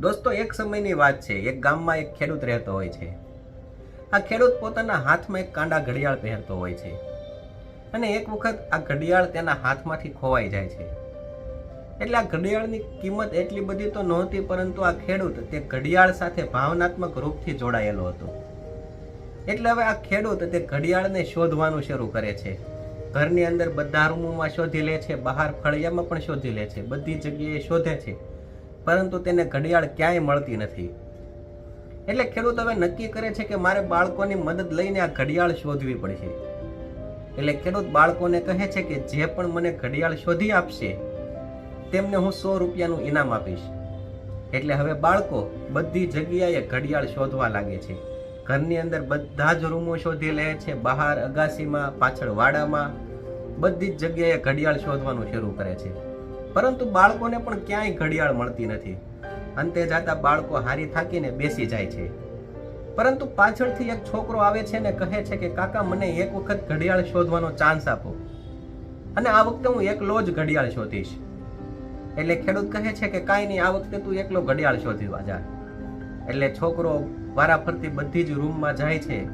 દોસ્તો, એક સમયની વાત છે. એક ગામમાં એક ખેડૂત રહેતો હોય છે. આ ખેડૂત પોતાના હાથમાં એક કાંડા ઘડિયાળ પહેરતો હોય છે અને એક વખત આ ઘડિયાળ તેના હાથમાંથી ખોવાઈ જાય છે. એટલે આ ઘડિયાળની કિંમત એટલી બધી તો નહોતી, પરંતુ આ ખેડૂત તે ઘડિયાળ સાથે ભાવનાત્મક રૂપથી જોડાયેલો હતો. એટલે હવે આ ખેડૂત તે ઘડિયાળને શોધવાનું શરૂ કરે છે. ઘરની અંદર બધા રૂમોમાં શોધી લે છે, બહાર ફળિયામાં પણ શોધી લે છે, બધી જગ્યાએ શોધે છે. પરંતુ તેને ઘડિયાળ ક્યાંય મળતી નથી. એટલે ખેડૂત હવે નક્કી કરે છે કે મારે બાળકોની મદદ લઈને આ ઘડિયાળ શોધવી પડશે. એટલે ખેડૂત બાળકોને કહે છે કે જે પણ મને ઘડિયાળ શોધી આપશે, તેમને હું સો રૂપિયાનું ઇનામ આપીશ. એટલે હવે બાળકો બધી જગ્યાએ ઘડિયાળ શોધવા લાગે છે. ઘરની અંદર બધા જ રૂમો શોધી લે છે, બહાર અગાસીમાં, પાછળ વાડામાં, બધી જ જગ્યાએ ઘડિયાળ શોધવાનું શરૂ કરે છે. પરંતુ બાળકોને પણ ક્યાંય ઘડિયાળ મળતી નથી. અંતે જાતા બાળકો હારી થાકીને બેસી જાય છે. પરંતુ પાછળથી એક છોકરો આવે છે ને કહે છે કે, કાકા, મને એક વખત ઘડિયાળ શોધવાનો ચાન્સ આપો. અને આ વખતે હું એકલો જ ઘડિયાળ શોધીશ. એટલે ખેડૂત કહે છે કે, કાંઈ નહીં, આ વખતે તું એકલો ઘડિયાળ શોધવા જા. એટલે છોકરો વારાફરતી બધી જ રૂમમાં જાય છે.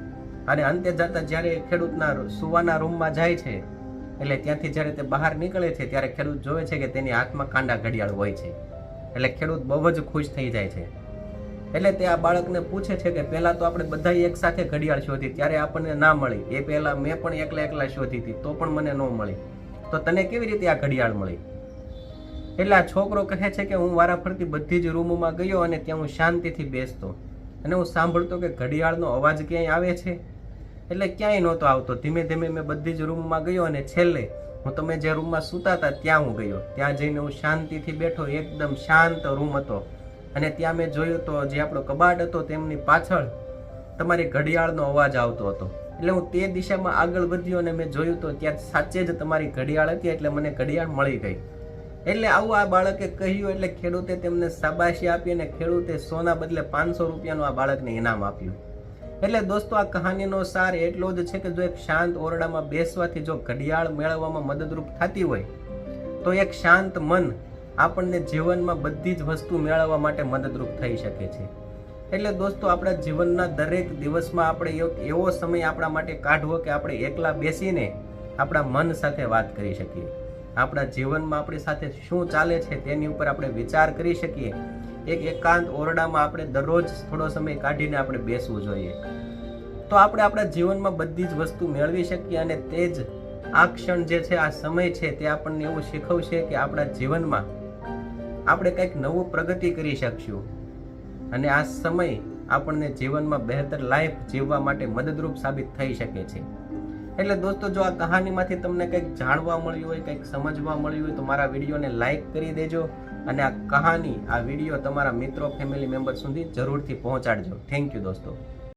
અને અંતે જતા જ્યારે ખેડૂતના સુવાના રૂમમાં જાય છે એટલે ત્યાંથી જ્યારે તે બહાર નીકળે છે, ત્યારે ખેડૂત જોવે છે કે તેની હાથમાં કાંડા ઘડિયાળ હોય છે. એટલે ખેડૂત બહુ જ ખુશ થઈ જાય છે. એટલે તે આ બાળકને પૂછે છે કે પહેલાં તો આપણે બધા એક સાથે ઘડિયાળ શોધી, ત્યારે આપણને ના મળી. એ પહેલાં મેં પણ એકલા એકલા શોધી હતી, તો પણ મને ન મળી. તો તને કેવી રીતે આ ઘડિયાળ મળી? એટલે આ છોકરો કહે છે કે હું વારાફરતી બધી જ રૂમમાં ગયો અને ત્યાં હું શાંતિથી બેસતો. અને હું સાંભળતો કે ઘડિયાળનો અવાજ ક્યાંય આવે છે? એટલે ક્યાંય નહોતો આવતો. ધીમે ધીમે મેં બધી જ રૂમમાં ગયો અને છેલ્લે હું તમે જે રૂમમાં સૂતા હતા ત્યાં હું ગયો. ત્યાં જઈને હું શાંતિથી બેઠો, એકદમ શાંત રૂમ હતો. અને ત્યાં મેં જોયું તો જે આપણો કબાટ હતો તેમની પાછળ તમારી ઘડિયાળનો અવાજ આવતો હતો. એટલે હું તે દિશામાં આગળ વધ્યો અને મેં જોયું તો ત્યાં સાચે જ તમારી ઘડિયાળ હતી એટલે મને ઘડિયાળ મળી ગઈ. એટલે આવું આ બાળકે કહ્યું એટલે ખેડૂતે તેમને શાબાશી આપી અને ખેડૂતે સોના બદલે પાંચસો રૂપિયાનું આ બાળકને ઇનામ આપ્યું. એટલે દોસ્તો, આ કહાનીનો સાર એટલો જ છે કે જો એક શાંત ઓરડામાં બેસવાથી જો ઘડિયાળ મેળવવામાં મદદરૂપ થતી હોય, તો એક શાંત મન આપણને જીવનમાં બધી જ વસ્તુ મેળવવા માટે મદદરૂપ થઈ શકે છે. એટલે દોસ્તો, આપણા જીવનના દરેક દિવસમાં આપણે એવો સમય આપણા માટે કાઢવો કે આપણે એકલા બેસીને આપણા મન સાથે વાત કરી શકીએ. આપણા જીવનમાં આપણી સાથે શું ચાલે છે તેની ઉપર આપણે વિચાર કરી શકીએ. એક એકાંત ઓરડામાં આપણે દરરોજ થોડો સમય કાઢીને આપણે બેસવું જોઈએ. તો આપણે આપણા જીવનમાં બધી જ વસ્તુ મેળવી શકીએ અને તે જ આ ક્ષણ જે છે, આ સમય છે, તે આપણને એવું શીખવશે કે આપણા જીવનમાં આપણે કંઈક નવું પ્રગતિ કરી શકશું. અને આ સમય આપણને જીવનમાં બહેતર લાઈફ જીવવા માટે મદદરૂપ સાબિત થઈ શકે છે. એટલે દોસ્તો, જો આ કહાનીમાંથી તમને કંઈક જાણવા મળ્યું હોય, કંઈક સમજવા મળ્યું હોય, તો મારા વિડીયોને લાઈક કરી દેજો. અને આ કહાની, આ વીડિયો તમારા મિત્રો ફેમિલી મેમ્બર સુધી જરૂરથી પહોંચાડજો. થેન્ક યુ દોસ્તો.